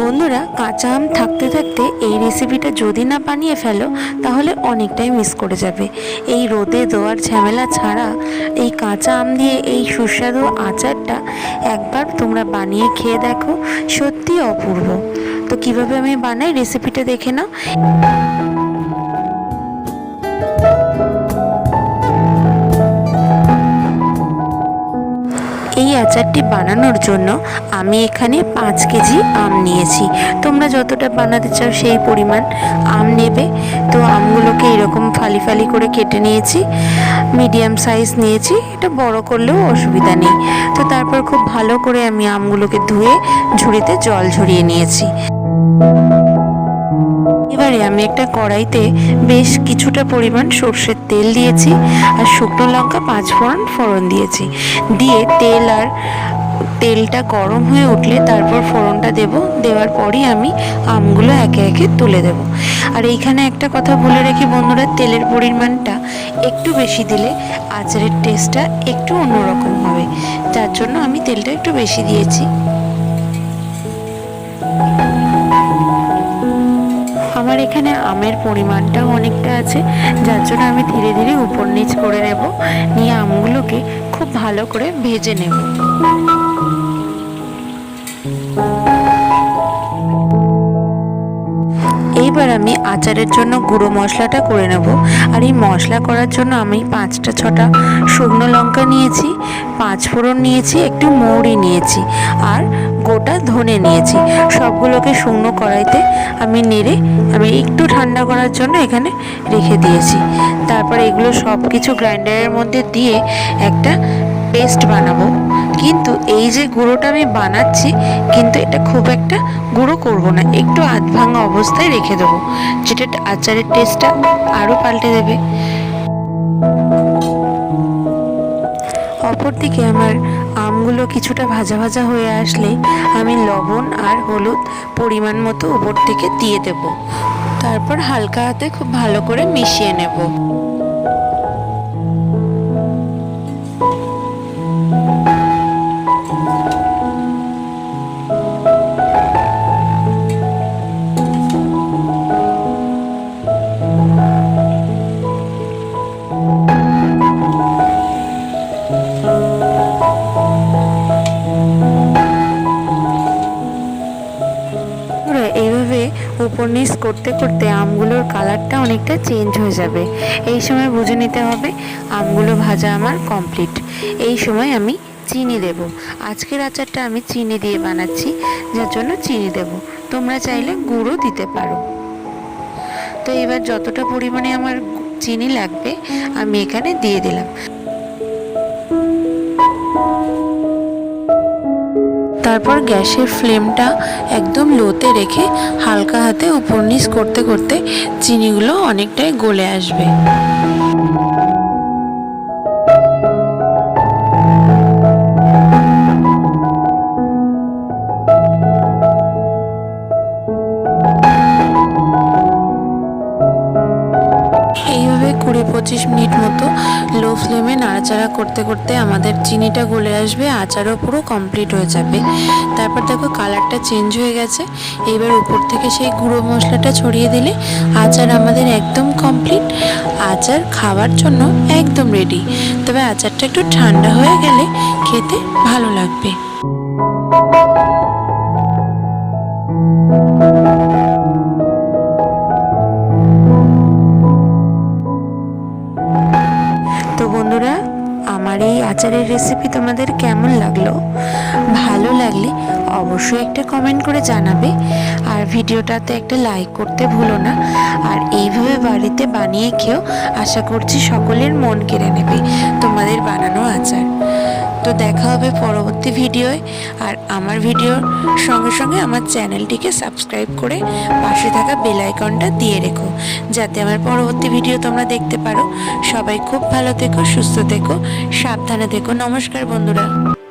বন্ধুরা, কাঁচা আম থাকতে থাকতে এই রেসিপিটা যদি না বানিয়ে ফেলো, তাহলে অনেকটাই মিস করে যাবে। এই রোদে দেওয়ার ঝামেলা ছাড়া এই কাঁচা আম দিয়ে এই সুস্বাদু আচারটা একবার তোমরা বানিয়ে খেয়ে দেখো। সত্যি অপূর্ব। তো কীভাবে আমি বানাই রেসিপিটা দেখে নাও। আচারটি বানানোর জন্য আমি এখানে পাঁচ কেজি আম নিয়েছি। তোমরা যতটা বানাতে চাও সেই পরিমাণ আম নেবে। তো আমগুলোকে এরকম ফালি ফালি করে কেটে নিয়েছি, মিডিয়াম সাইজ নিয়েছি। এটা বড় করলেও অসুবিধা নেই। তো তারপর খুব ভালো করে আমি আমগুলোকে ধুয়ে ঝুড়িতে জল ঝরিয়ে নিয়েছি। এবারে আমি একটা কড়াইতে বেশ কিছুটা পরিমাণ সর্ষের তেল দিয়েছি আর শুকনো লঙ্কা, পাঁচ ফোড়ন ফোড়ন দিয়েছি। দিয়ে তেল আর তেলটা গরম হয়ে উঠলে তারপর ফোড়নটা দেব। দেওয়ার পরই আমি আমগুলো একে একে তুলে দেব। আর এইখানে একটা কথা বলে রাখি বন্ধুরা, তেলের পরিমাণটা একটু বেশি দিলে আচারের টেস্টটা একটু অন্যরকম হবে। যার জন্য আমি তেলটা একটু বেশি দিয়েছি। এখানে আমের পরিমাণটাও অনেকটা আছে, যার জন্য আমি ধীরে ধীরে উপর নিচ করে নেব। নিয়ে আমগুলোকে খুব ভালো করে ভেজে নেব। এইবার আমি আচারের জন্য গুঁড়ো মশলাটা করে নেব। আর এই মশলা করার জন্য আমি পাঁচটা ছটা শুকনো লঙ্কা নিয়েছি, পাঁচ ফোড়ন নিয়েছি, একটু মৌরি নিয়েছি আর গোটা ধনে নিয়েছি। সবগুলোকে শুকনো কড়াইতে আমি নেড়ে আমি একটু ঠান্ডা করার জন্য এখানে রেখে দিয়েছি। তারপর এগুলো সব কিছু গ্রাইন্ডারের মধ্যে দিয়ে একটা পেস্ট বানাবো। কিন্তু এই যে গুঁড়োটা আমি বানাচ্ছি, কিন্তু এটা খুব একটা গুঁড়ো করব না, একটু আধ ভাঙা অবস্থায় রেখে দেবো, যেটা আচারের টেস্টটা আরও পাল্টে দেবে। অপরদিকে আমার আমগুলো কিছুটা ভাজা ভাজা হয়ে আসলে আমি লবণ আর হলুদ পরিমাণ মতো উপর থেকে দিয়ে দেব। তারপর হালকা হাতে খুব ভালো করে মিশিয়ে নেব। নিচ করতে করতে আমগুলোর কালারটা অনেকটা চেঞ্জ হয়ে যাবে। এই সময় বুঝে নিতে হবে। আমগুলো ভাজা আমার কমপ্লিট এই সময় আমি চিনি দেব। আজকের আচারটা আমি চিনি দিয়ে বানাচ্ছি, যার জন্য চিনি দেব। তোমরা চাইলে গুঁড়ো দিতে পারো। তো এবার যতটা পরিমাণে আমার চিনি লাগবে, আমি এখানে দিয়ে দিলাম। তারপর গ্যাসের ফ্লেমটা একদম লোতে রেখে হালকা হাতে উপর নিচ করতে করতে চিনিগুলো অনেকটাই গলে আসবে। পঁচিশ মিনিট মতো লো ফ্লেমে নাড়াচাড়া করতে করতে আমাদের চিনিটা গলে আসবে, আচারও পুরো কমপ্লিট হয়ে যাবে। তারপর দেখো কালারটা চেঞ্জ হয়ে গেছে। এবার উপর থেকে সেই গুঁড়ো মশলাটা ছড়িয়ে দিলে আচার আমাদের একদম কমপ্লিট আচার খাওয়ার জন্য একদম রেডি তবে আচারটা একটু ঠান্ডা হয়ে গেলে খেতে ভালো লাগবে। আমার এই আচারের রেসিপি তোমাদের কেমন লাগল? ভালো লাগলে অবশ্যই একটা কমেন্ট করে জানাবে। আর ভিডিওটাতে একটা লাইক করতে ভুলো না। আর এইভাবে বাড়িতে বানিয়ে খেয়েও আশা করছি সকলের মন কেড়ে নেবে। তো দেখা হবে পরবর্তী ভিডিওয়। আর আমার ভিডিওর সঙ্গে সঙ্গে আমার চ্যানেলটিকে সাবস্ক্রাইব করে পাশে থাকা বেল আইকনটা দিয়ে রেখো। যাতে আমার পরবর্তী ভিডিও তোমরা দেখতে পারো। সবাই খুব ভালো থেকো, সুস্থ থেকো, সাবধানে থেকো। নমস্কার বন্ধুরা।